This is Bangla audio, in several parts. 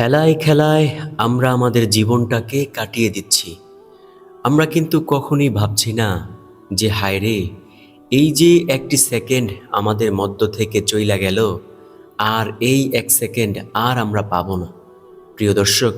হেলায় খেলায় আমরা আমাদের জীবনটাকে কাটিয়ে দিচ্ছি। আমরা কিন্তু কখনই ভাবছি না যে, হায় রে, এই যে একটি সেকেন্ড আমাদের মধ্য থেকে চইলা গেল, আর এই এক সেকেন্ড আর আমরা পাবো না। প্রিয় দর্শক,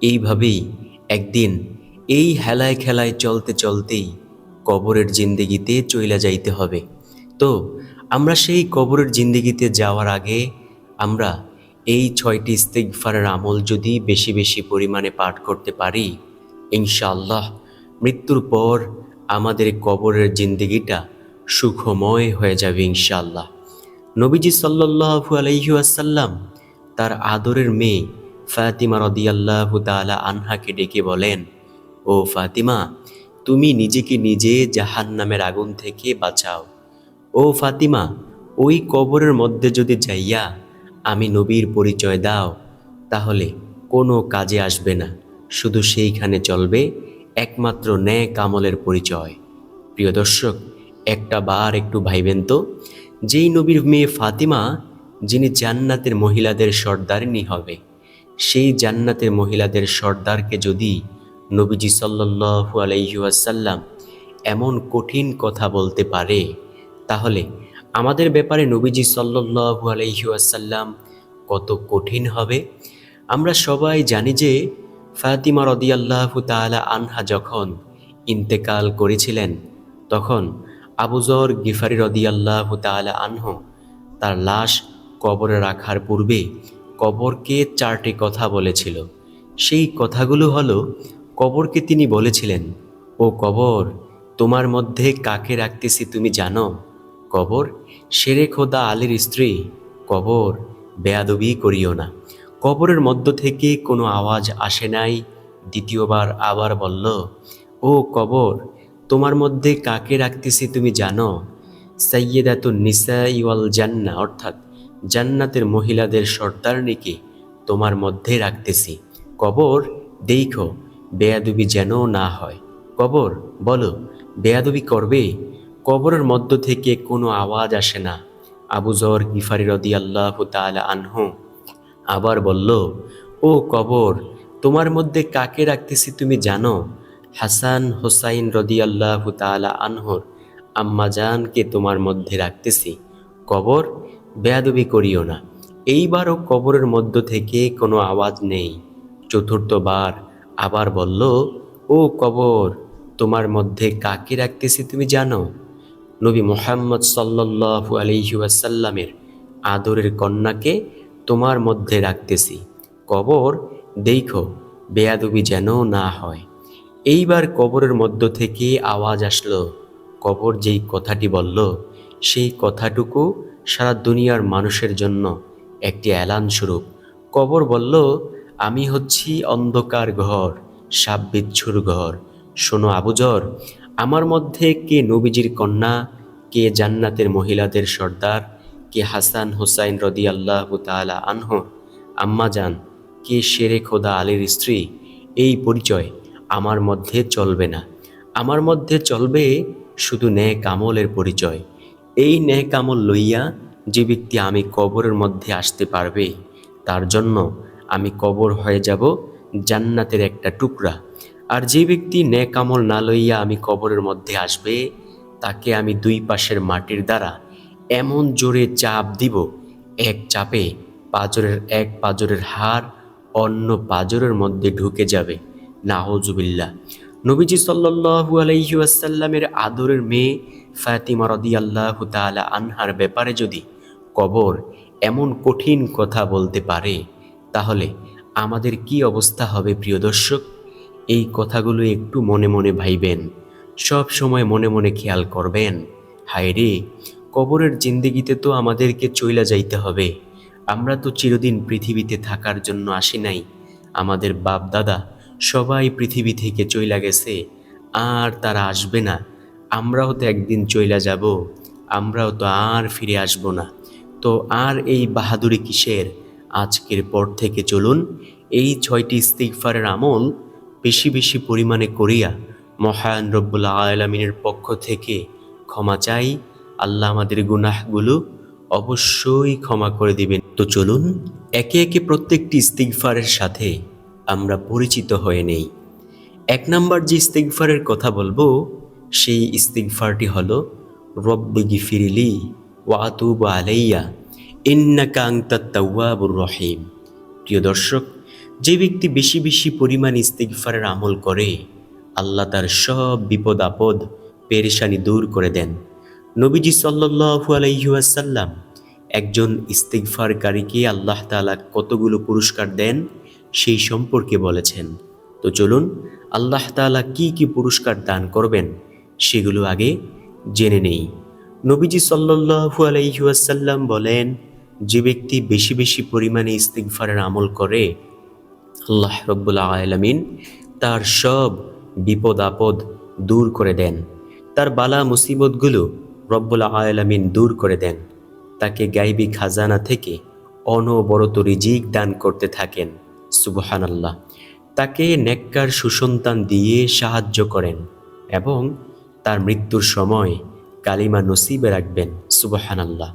এইভাবেই একদিন এই হেলায় খেলায় চলতে চলতেই কবরের জিন্দেগিতে চইলা যাইতে হবে। তো, আমরা সেই কবরের জিন্দেগিতে যাওয়ার আগে আমরা এই ছয়টি ইস্তেগফারের আমল যদি বেশি বেশি পরিমাণে পাঠ করতে পারি, ইনশাআল্লাহ মৃত্যুর পর আমাদের কবরের জিন্দেগিটা সুখময় হয়ে যাবে, ইনশাআল্লাহ। নবীজি সাল্লাল্লাহু আলাইহি ওয়াসাল্লাম তার আদরের মেয়ে ফাতিমা রদিয়াল্লাহু তাআলা আনহাকে ডেকে বলেন, ও ফাতিমা, তুমি নিজেকে নিজে জাহান্নামের আগুন থেকে বাঁচাও। ও ফাতিমা, ওই কবরের মধ্যে যদি যাইয়া আমি নবীর পরিচয় দাও, তাহলে কোনো কাজে আসবে না। শুধু সেইখানে চলবে একমাত্র ন্যায় কামলের পরিচয়। প্রিয় দর্শক, একটা বার একটু ভাইবেন তো, যেই নবীর মেয়ে ফাতিমা, যিনি জান্নাতের মহিলাদের সর্দারিনী হবে, সেই জান্নাতের মহিলাদের সর্দারকে যদি নবীজি সাল্লাল্লাহু আলাইহি ওয়াসাল্লাম এমন কঠিন কথা বলতে পারে, তাহলে আমাদের ব্যাপারে নবীজি সাল্লাল্লাহু আলাইহি ওয়াসাল্লাম কত কঠিন হবে। আমরা সবাই জানি যে ফাতিমা রদিয়াল্লাহু তাআলা আনহা যখন ইন্তেকাল করেছিলেন, তখন আবুজর গিফারি রদিয়াল্লাহু তাআলা আনহু তার লাশ কবরে রাখার পূর্বে কবরকে চারটি কথা বলেছিল। সেই কথাগুলো হলো, কবরকে তিনি বলেছিলেন, ও কবর, তোমার মধ্যে কাকে রাখতেছি তুমি জানো? কবর শেরে খোদা আলীর স্ত্রী, কবর বেয়াদবি করিও না। কবরের মধ্য থেকে কোনো আওয়াজ আসে নাই, দ্বিতীয়বার আবার বলল, ও কবর, তোমার মধ্যে কাকে রাখতেছি তুমি জানো? সৈয়দাতুন নিসা ইওয়াল জান্না, অর্থাৎ জান্নাতের মহিলাদের সর্দারনিকে তোমার মধ্যে রাখতেছি। কবর, দেখো, বেয়াদবি যেন না হয়। কবর, বলো, বেয়াদবি করবে? কবরের মধ্য থেকে কোনো আওয়াজ আসে না। আবু জর গিফারি রদি আল্লাহ তালা আনহু আবার বলল, ও কবর, তোমার মধ্যে কাকে রাখতেছি তুমি জানো? হাসান হোসাইন রদি আল্লাহ তালা আনহর আম্মাজানকে তোমার মধ্যে রাখতেছি। কবর, বেয়াদবি করিও না। এইবারও কবরের মধ্য থেকে কোনো আওয়াজ নেই। চতুর্থবার আবার বলল, ও কবর, তোমার মধ্যে কাকে রাখতেছি তুমি জানো? নবী মোহাম্মদ সাল্লাল্লাহু আলাইহি ওয়াসাল্লামের আদরের কন্যাকে তোমার মধ্যে রাখতেছি। কবর দেখো, বেয়াদবি যেন না হয়। এইবার কবরের মধ্য থেকে আওয়াজ আসলো। কবর যেই কথাটি বলল, সেই কথাটুকু সারা দুনিয়ার মানুষের জন্য একটি অ্যালান স্বরূপ। কবর বলল, আমি হচ্ছি অন্ধকার ঘর সাপ বিচ্ছুর ঘর। শোনো আবুজর আমার মধ্যে কে নবীজির কন্যা, কে জান্নাতের মহিলাদের সর্দার, কে হাসান হোসাইন রদি আল্লাহ তালা আনহ আম্মাজান কে শেরে খোদা আলীর স্ত্রী, এই পরিচয় আমার মধ্যে চলবে না। আমার মধ্যে চলবে শুধু ন্যায় কামলের পরিচয়। এই ন্যায় কামল লইয়া যে ব্যক্তি আমি কবরের মধ্যে আসতে পারবে, তার জন্য আমি কবর হয়ে যাব জান্নাতের একটা টুকরা। আর যে ব্যক্তি ন্যাক আমল না লইয়া আমি কবরের মধ্যে আসবে, তাকে আমি দুই পাশের মাটির দ্বারা এমন জোরে চাপ দিব, এক চাপে পাজরের এক পাজরের হাড় অন্য পাজরের মধ্যে ঢুকে যাবে। নাহজুবিল্লা নবীজি সাল্লাহু আলাইহি আসাল্লামের আদরের মেয়ে ফাতিমা রদি আল্লাহ তালা আনহার ব্যাপারে যদি কবর এমন কঠিন কথা বলতে পারে, তাহলে আমাদের কি অবস্থা হবে প্রিয় দর্শক? এই কথাগুলো একটু মনে মনে ভাইবেন। সব সময় মনে মনে খেয়াল করবেন। হায় রে, কবরের জিন্দিগিতে তো আমাদেরকে চইলা যাইতে হবে। আমরা তো চিরদিন পৃথিবীতে থাকার জন্য আসি নাই। আমাদের বাপ দাদা সবাই পৃথিবী থেকে চইলা গেছে। আর তারা আসবে না। আমরাও তো একদিন চইলা যাব। আমরাও তো আর ফিরে আসব না। তো আর এই বাহাদুরি কিসের? আজকের পর থেকে চলুন। এই ছয়টি ইস্তিগফারের আমল বেশি বেশি পরিমাণে করিয়া মহান রব্বুল আলমিনের পক্ষ থেকে ক্ষমা চাই। আল্লাহ আমাদের গুনাহগুলো অবশ্যই ক্ষমা করে দিবেন। তো চলুন, একে একে প্রত্যেকটি ইস্তিগফারের সাথে আমরা পরিচিত হয়ে নেই। এক নাম্বার যে ইস্তিগফারের কথা বলব, সেই ইস্তিগফারটি হলো, রব্বি গিফিরিলি ওয়াতুব আলাইয়া ইন্নাকা আংতাত তাওয়াবুর রহিম। প্রিয় দর্শক যে ব্যক্তি বেশি বেশি পরিমাণ ইস্তিগফারের আমল করে, আল্লাহ তার সব বিপদ আপদ পেরেশানি দূর করে দেন। নবীজি সাল্লাল্লাহু আলাইহি ওয়াসাল্লাম একজন ইস্তিগফারকারীকে আল্লাহ তাআলা কতগুলো পুরস্কার দেন সেই সম্পর্কে বলেছেন। তো চলুন, আল্লাহ তাআলা কি কি পুরস্কার দান করবেন সেগুলো আগে জেনে নেই। নবীজি সাল্লাল্লাহু আলাইহি ওয়াসাল্লাম বলেন, যে ব্যক্তি বেশি বেশি পরিমাণে ইস্তিগফারের আমল করে আল্লাহ রব্বুল আলামিন তার সব বিপদ আপদ দূর করে দেন। তার বালা মুসিবতগুলো রব্বুল আলামিন দূর করে দেন। তাকে গাইবি খাজানা থেকে অনবরত রিজিক দান করতে থাকেন। সুবহানাল্লাহ। তাকে নেককার সুসন্তান দিয়ে সাহায্য করেন এবং তার মৃত্যুর সময় কালিমা নসিবে রাখবেন। সুবহানাল্লাহ।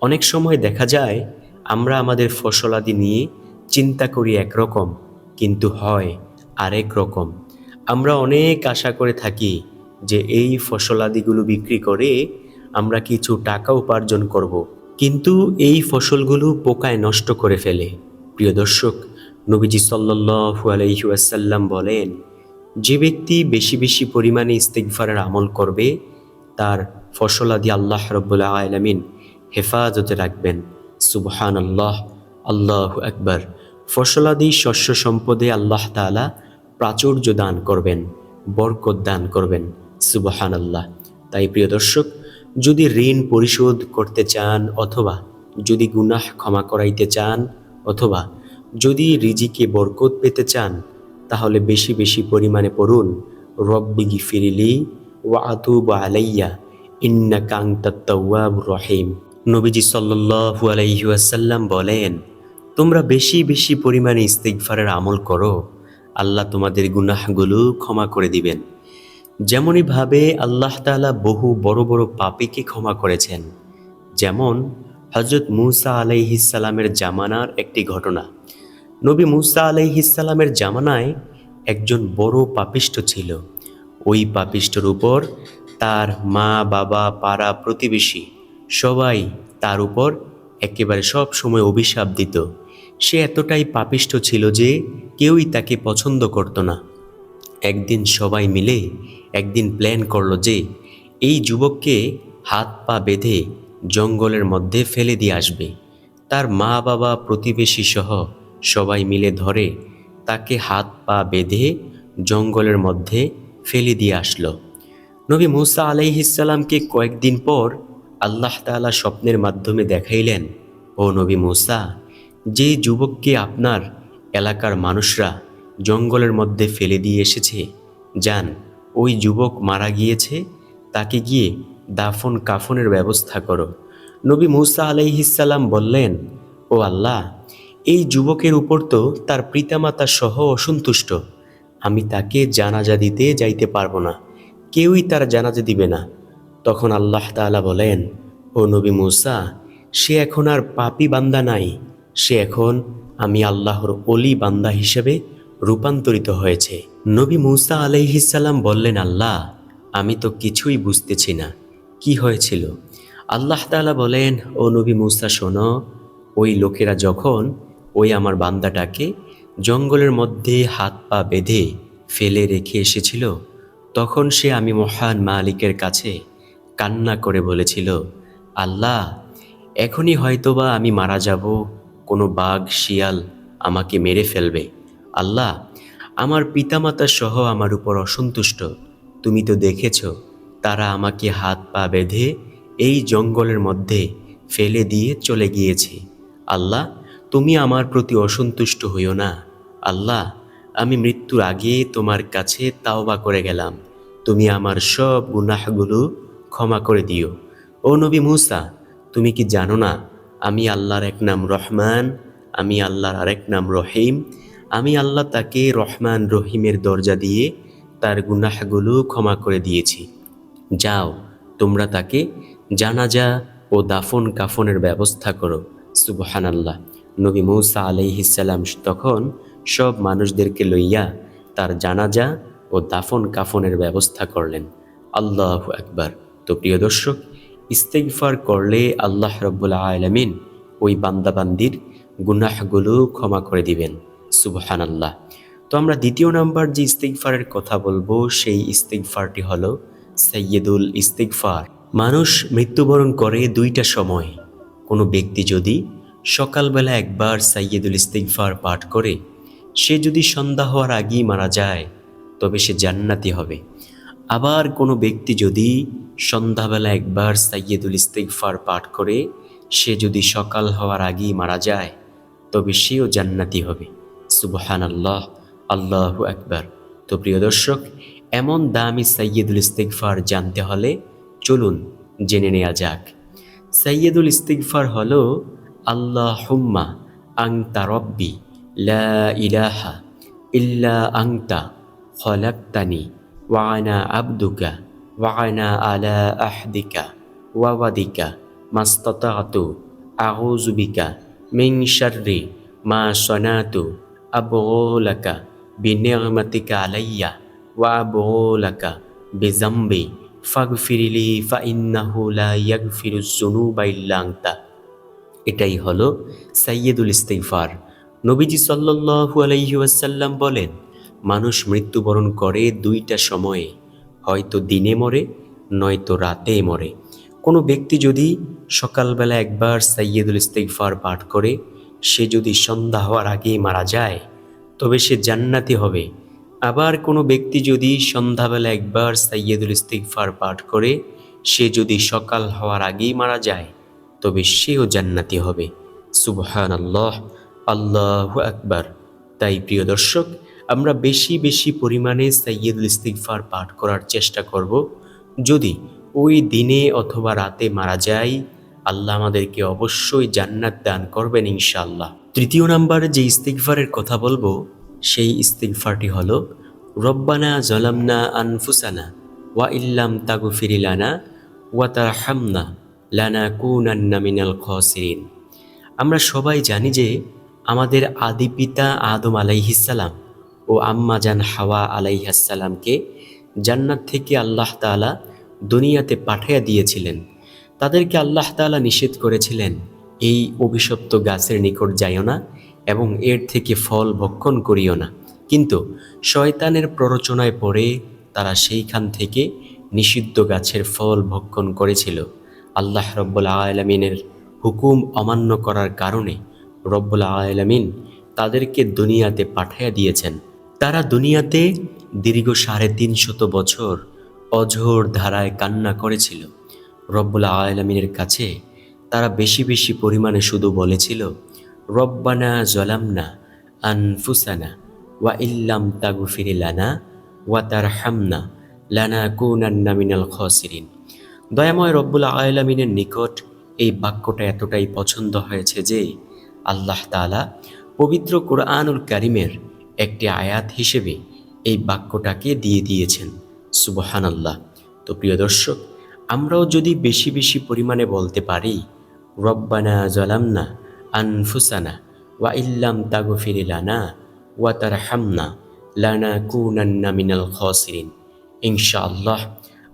অনেক সময় দেখা যায়, আমরা আমাদের ফসলাদি নিয়ে চিন্তা করি একরকম, কিন্তু হয় আরেক রকম। আমরা অনেক আশা করে থাকি যে এই ফসলাদিগুলো বিক্রি করে আমরা কিছু টাকা উপার্জন করব। কিন্তু এই ফসলগুলো পোকায় নষ্ট করে ফেলে। প্রিয় দর্শক, নবীজি সাল্লাল্লাহু আলাইহি ওয়াসাল্লাম বলেন, যে ব্যক্তি বেশি বেশি পরিমাণে ইস্তেগফারের আমল করবে, তার ফসলাদি আল্লাহ রব্বুল্লাহ আলামিন হেফাজতে রাখবেন। সুবহান আল্লাহ আল্লাহ একবার ফসলাদি শস্য সম্পদে আল্লাহ তাআলা প্রাচুর্য দান করবেন, বরকত দান করবেন সুবহান আল্লাহ তাই প্রিয় দর্শক, যদি ঋণ পরিশোধ করতে চান অথবা যদি গুনাহ ক্ষমা করাইতে চান অথবা যদি রিজিকে বরকত পেতে চান, তাহলে বেশি বেশি পরিমাণে পড়ুন, রব্বি গিফিরিলি ওয়া আতুব আলাইয়া ইন্না কাংতাত্তাওয়াব রহিম। নবীজি সাল্লাল্লাহু আলাইহি ওয়াসাল্লাম বলেন তোমরা বেশি বেশি পরিমাণে ইস্তিগফারের আমল করো, আল্লাহ তোমাদের গুনাহগুলো ক্ষমা করে দিবেন। যেমনইভাবে আল্লাহ তাআলা বহু বড় বড় পাপীকে ক্ষমা করেছেন, যেমন হজরত মুসা আলাইহিসালামের জামানার একটি ঘটনা। নবী মুসা আলাইহিসালামের জামানায় একজন বড় পাপিষ্ট ছিল। ওই পাপিষ্টর উপর তার মা, বাবা, পাড়া, প্রতিবেশী সবাই তার উপর একেবারে সব সময় অভিশাপ দিত। সে এতটাই পাপিষ্ট ছিল যে কেউই তাকে পছন্দ করতো না। একদিন সবাই মিলে একদিন প্ল্যান করল যে এই যুবককে হাত পা বেঁধে জঙ্গলের মধ্যে ফেলে দিয়ে আসবে। তার মা বাবা প্রতিবেশী সহ সবাই মিলে ধরে তাকে হাত পা বেঁধে জঙ্গলের মধ্যে ফেলে দিয়ে আসলো। নবী মুসা আলাইহিসাল্লামকে কয়েকদিন পর আল্লাহ তাআলা স্বপ্নের মাধ্যমে দেখাইলেন, ও নবী মুসা যে যুবককে আপনার এলাকার মানুষরা জঙ্গলের মধ্যে ফেলে দিয়ে এসেছে, যান, ওই যুবক মারা গিয়েছে, তাকে গিয়ে দাফন কাফনের ব্যবস্থা করো। নবী মুসা আলাইহিসাল্লাম বললেন, ও আল্লাহ, এই যুবকের উপর তো তার পিতামাতা সহ অসন্তুষ্ট। আমি তাকে জানাজা দিতে যাইতে পারব না, কেউই তার জানাজা দিবে না। তখন আল্লাহ তাআলা বলেন, ও নবী মুসা, সে এখন আর পাপি বান্দা নাই। সে এখন আমি আল্লাহর অলি বান্দা হিসেবে রূপান্তরিত হয়েছে। নবী মুসা আলাইহিসাল্লাম বললেন, আল্লাহ, আমি তো কিছুই বুঝতেছি না। কি হয়েছিল? আল্লাহ তাআলা বলেন, ও নবী মুসা, শোনো, ওই লোকেরা যখন ওই আমার বান্দাটাকে জঙ্গলের মধ্যে হাত পা বেঁধে ফেলে রেখে এসেছিল, তখন সে আমি মহান মালিকের কাছে কান্না করে বলেছিল, আল্লাহ, এখনই হয়তোবা আমি মারা যাব কোনো বাঘ, শিয়াল আমাকে মেরে ফেলবে। আল্লাহ, আমার পিতামাতা সহ আমার উপর অসন্তুষ্ট। তুমি তো দেখেছ, তারা আমাকে হাত পা বেঁধে এই জঙ্গলের মধ্যে ফেলে দিয়ে চলে গিয়েছে। আল্লাহ, তুমি আমার প্রতি অসন্তুষ্ট হইও না। আল্লাহ, আমি মৃত্যুর আগে তোমার কাছে তাওবা করে গেলাম। তুমি আমার সব গুনাহগুলো ক্ষমা করে দিও। ও নবী মুসা, তুমি কি জানো না আমি আল্লাহর এক নাম রহমান, আমি আল্লাহর আরেক নাম রহিম। আমি আল্লাহ তাকে রহমান রহিমের দরজা দিয়ে তার গুনাহগুলো ক্ষমা করে দিয়েছি। যাও, তোমরা তাকে জানাজা ও দাফন কাফনের ব্যবস্থা করো। সুবহান আল্লাহ নবী মৌসা আলাইহিসাল্লাম তখন সব মানুষদেরকে লইয়া তার জানাজা ও দাফন কাফনের ব্যবস্থা করলেন। আল্লাহ একবার তো প্রিয় দর্শক ইস্তেগফার করলে আল্লাহ রব্বুল আলমিন ওই বান্দাবান্দির গুনাহগুলো ক্ষমা করে দিবেন। সুবহান আল্লাহ তো আমরা দ্বিতীয় নাম্বার যে ইস্তেগফারের কথা বলব, সেই ইস্তেগফারটি হলো সৈয়দুল ইস্তেগফার। মানুষ মৃত্যুবরণ করে দুইটা সময়। কোনো ব্যক্তি যদি সকালবেলা একবার সাইয়দুল ইস্তিগফার পাঠ করে, সে যদি সন্ধ্যা হওয়ার আগেই মারা যায়, তবে সে জান্নাতি হবে। আবার কোনো ব্যক্তি যদি সন্ধ্যাবেলা একবার সাইয়দুল ইস্তিগফার পাঠ করে, সে যদি সকাল হওয়ার আগেই মারা যায়, তবে সেও জান্নাতি হবে। সুবহান আল্লাহ আল্লাহ একবার তো প্রিয় দর্শক, এমন দামি সাইয়েদুল ইস্তেকফার জানতে হলে চলুন জেনে নেওয়া যাক। সাইয়েদুল ইস্তিগফার হল আল্লাহ হুম্মা আংতা রব্বি লা ইলাহা ইল্লা আংতা খলাক্তানি ওয়ানা আবদুকা ওয়ানা আলা আহদিকা ওয়াওয়াদিকা মাস্তাতাতু আউজুবিকা মিন শাররি মা সনাতু আবগোলাকা বিনিয়মাতিকা আলাইয়া ওয়া আবগোলাকা ফাগফিরিলি ফাইন্নাহু লা ইয়াগফিরুজ যুনুবা ইল্লা আনতা এটাই হলো সাইয়্যিদুল ইস্তিগফার। নবীজি সাল্লাল্লাহু আলাইহি ওয়াসাল্লাম বলেন মানুষ মৃত্যুবরণ করে দুইটা সময়ে। হয়তো দিনে মরে, নয়তো রাতে মরে। কোনো ব্যক্তি যদি সকালবেলা একবার সাইয়্যিদুল ইস্তিগফার পাঠ করে, সে যদি সন্ধ্যা হওয়ার আগেই মারা যায়, তবে সে জান্নাতি হবে। আবার কোনো ব্যক্তি যদি সন্ধ্যাবেলা একবার সাইয়্যিদুল ইস্তিগফার পাঠ করে, সে যদি সকাল হওয়ার আগেই মারা যায়, তবে সেও জান্নাতি হবে। সুবহান আল্লাহ আল্লাহ আকবার। তাই প্রিয় দর্শক আমরা বেশি বেশি পরিমাণে সাইয়্যিদুল ইস্তিগফার পাঠ করার চেষ্টা করব। যদি ওই দিনে অথবা রাতে মারা যাই আল্লাহ আমাদেরকে অবশ্যই জান্নাত দান করবেন ইনশাআল্লাহ। তৃতীয় নাম্বার যে ইস্তিগফারের কথা বলব, সেই ইস্তিগফারটি হল, রব্বানা জলামনা আনফুসানা ওয়া ইল্লাম তাগু ফিরিলানা ওয়া তার হামনা লানা কুনান্না মিনাল খসিরিন। আমরা সবাই জানি যে, আমাদের আদি পিতা আদম আলাইহিসাল্লাম ও আম্মা জান হাওয়া আলাইহাসাল্লামকে জান্নাত থেকে আল্লাহ তাআলা দুনিয়াতে পাঠিয়ে দিয়েছিলেন। তাদেরকে আল্লাহ তাআলা নিষেধ করেছিলেন, এই অভিশপ্ত গাছের নিকট যাইও না এবং এর থেকে ফল ভক্ষণ করিও না। কিন্তু শয়তানের প্ররোচনায় পড়ে তারা সেইখান থেকে নিষিদ্ধ গাছের ফল ভক্ষণ করেছিল। আল্লাহ রব্বুল আলমিনের হুকুম অমান্য করার কারণে রব্বুল আলমিন তাদেরকে দুনিয়াতে পাঠাইয়া দিয়েছেন। তারা দুনিয়াতে দীর্ঘ সাড়ে তিনশত বছর অঝোর ধারায় কান্না করেছিল। রব্বুল আলমিনের কাছে তারা বেশি বেশি পরিমাণে শুধু বলেছিল, রব্বানা জলামনা আনফুসানা ওয়া ইল্লাম তাগুফিরি লানা ওয়া তার হামনা লানা কুনান্না মিনাল খসিরিন। দয়াময় রব্বুল আলমিনের নিকট এই বাক্যটা এতটাই পছন্দ হয়েছে যে আল্লাহ তালা পবিত্র কোরআনুল কারিমের একটি আয়াত হিসেবে এই বাক্যটাকে দিয়ে দিয়েছেন। সুবহান আল্লাহ তো প্রিয় দর্শক, আমরাও যদি বেশি বেশি পরিমাণে বলতে পারি, রব্বানা জলামনা আনফুসানা ওয়া ইল্লাম তাগফিরিলানা ওয়া তার হামনা লানা কুনান্না মিনাল খসিরিন। ইনশাআল্লাহ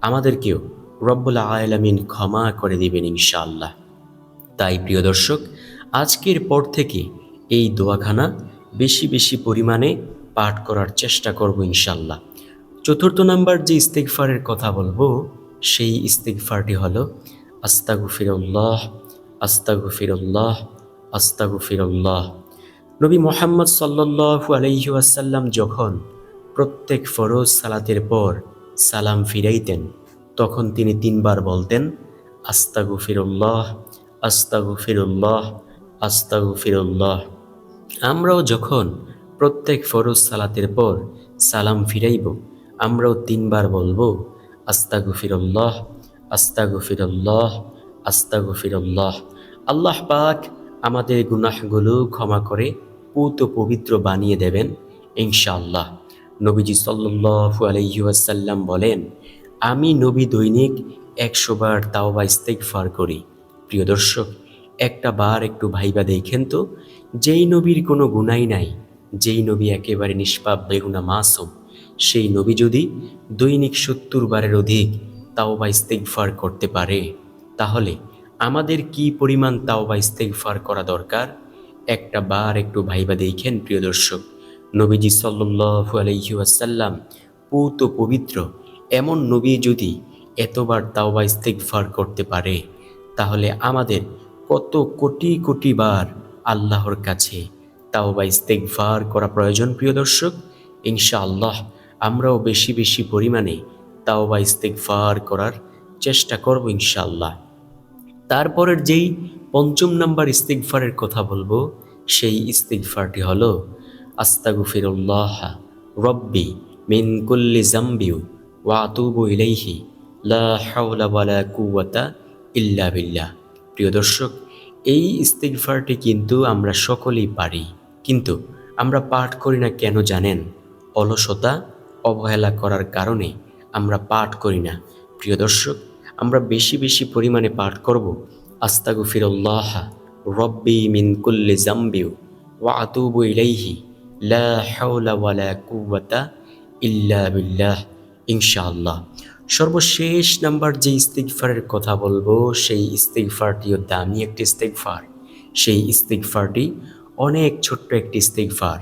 আমাদেরকেও রব্বুল আলমিন ক্ষমা করে দিবেন ইনশাআল্লাহ। তাই প্রিয় দর্শক, আজকের পর থেকে এই দোয়াখানা বেশি বেশি পরিমাণে পাঠ করার চেষ্টা করব ইনশাল্লাহ। চতুর্থ নাম্বার যে ইস্তেকফারের কথা বলব, সেই ইস্তেকফারটি হল আস্তাগু ফিরল্লাহ আস্তাগু আস্তাগু ফিরল্লাহ নবী মোহাম্মদ সাল্লাহু আলহি আসাল্লাম যখন প্রত্যেক ফরজ সালাতের পর সালাম ফিরাইতেন, তখন তিনি তিনবার বলতেন আস্তাগু ফিরুল্লাহ আস্তাগু ফিরুল্লাহ আস্তাগু ফিরুল্লাহ আমরাও যখন প্রত্যেক ফরজ সালাতের পর সালাম ফিরাইব, আমরাও তিনবার বলব আস্তাগু ফিরুল্লাহ আস্তাগু ফিরুল্লাহ আস্তাগু ফিরুল্লাহ আল্লাহ পাক আমাদের গুনাহগুলো ক্ষমা করে পুত পবিত্র বানিয়ে দেবেন, ইনশাআল্লাহ। নবীজি সাল্লু আলাইসাল্লাম বলেন, আমি নবী দৈনিক একশোবার তাওবা ইস্তেকফার করি। প্রিয় দর্শক একটা বার একটু ভাইবা দেখেন তো, যেই নবীর কোনো গুণাই নাই, যেই নবী একেবারে নিষ্পাপ বেগুনা মাসুম, সেই নবী যদি দৈনিক সত্তর বারের অধিক তাও বা ইস্তেকফার করতে পারে, তাহলে আমাদের কি পরিমাণ তাও বা ইস্তেকফার করা দরকার? একটা বার একটু ভাইবা দেখেন, প্রিয় দর্শক। নবীজি সাল্লু আলহি আসাল্লাম পৌত পবিত্র, এমন নবী যদি এতবার তাও তাওবা ইস্তেকফার করতে পারে, তাহলে আমাদের কত কোটি কোটি বার আল্লাহর কাছে তাওবা ইস্তেকফার করা প্রয়োজন, প্রিয় দর্শক। ইনশাআল্লাহ আমরাও বেশি বেশি পরিমাণে তাওবা ইস্তেকফার করার চেষ্টা করব ইনশাআল্লাহ। তারপরের যেই পঞ্চম নাম্বার ইস্তিগফারের কথা বলব, সেই ইস্তিগফারটি হলো, আস্তাগফিরুল্লাহ রব্বি মিন কুল্লি জাম্বিউ ওয়া আতুবু ইলাইহি লা হাওলা ওয়ালা কুওয়াতা ইল্লা বিল্লাহ। প্রিয় দর্শক এই ইস্তিগফারটি কিন্তু আমরা সকলেই পারি, কিন্তু আমরা পাঠ করি না কেন জানেন? অলসতা, অবহেলা করার কারণে আমরা পাঠ করি না। প্রিয় দর্শক, আমরা বেশি বেশি পরিমাণে পাঠ করব। আস্তাগফিরুল্লাহ, রব্বি মিন কুল্লি জাম্বিউ ওয়া আতুবু ইলাইহি, লা হাওলা ওয়ালা কুওয়াতা ইল্লা বিল্লাহ। ইনশাআল্লাহ। সর্বশেষ নাম্বার যে ইস্তিকফারের কথা বলব, সেই ইস্তিগফারটিও দামি একটি ইস্তিগফার। সেই ইস্তিগফারটি অনেক ছোট্ট একটি ইস্তিগফার।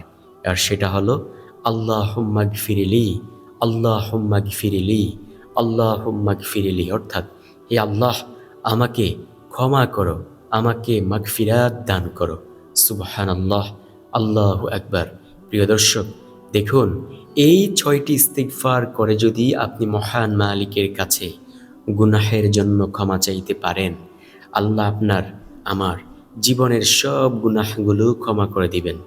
আর সেটা হলো আল্লাহ হুম্মাগ ফিরিলি আল্লাহ হুম্মাগ ফিরিলি আল্লাহ হুম্মাগ ফিরিলি অর্থাৎ, হে আল্লাহ, আমাকে ক্ষমা করো, আমাকে মাগফিরাত দান করো। সুবহান আল্লাহ আল্লাহ একবার প্রিয় দর্শক, দেখুন এই ছয়টি ইস্তিকফার করে যদি আপনি মহান মালিকের কাছে গুনাহের জন্য ক্ষমা চাইতে পারেন, আল্লাহ আপনার, আমার জীবনের সব গুনাহগুলো ক্ষমা করে দিবেন।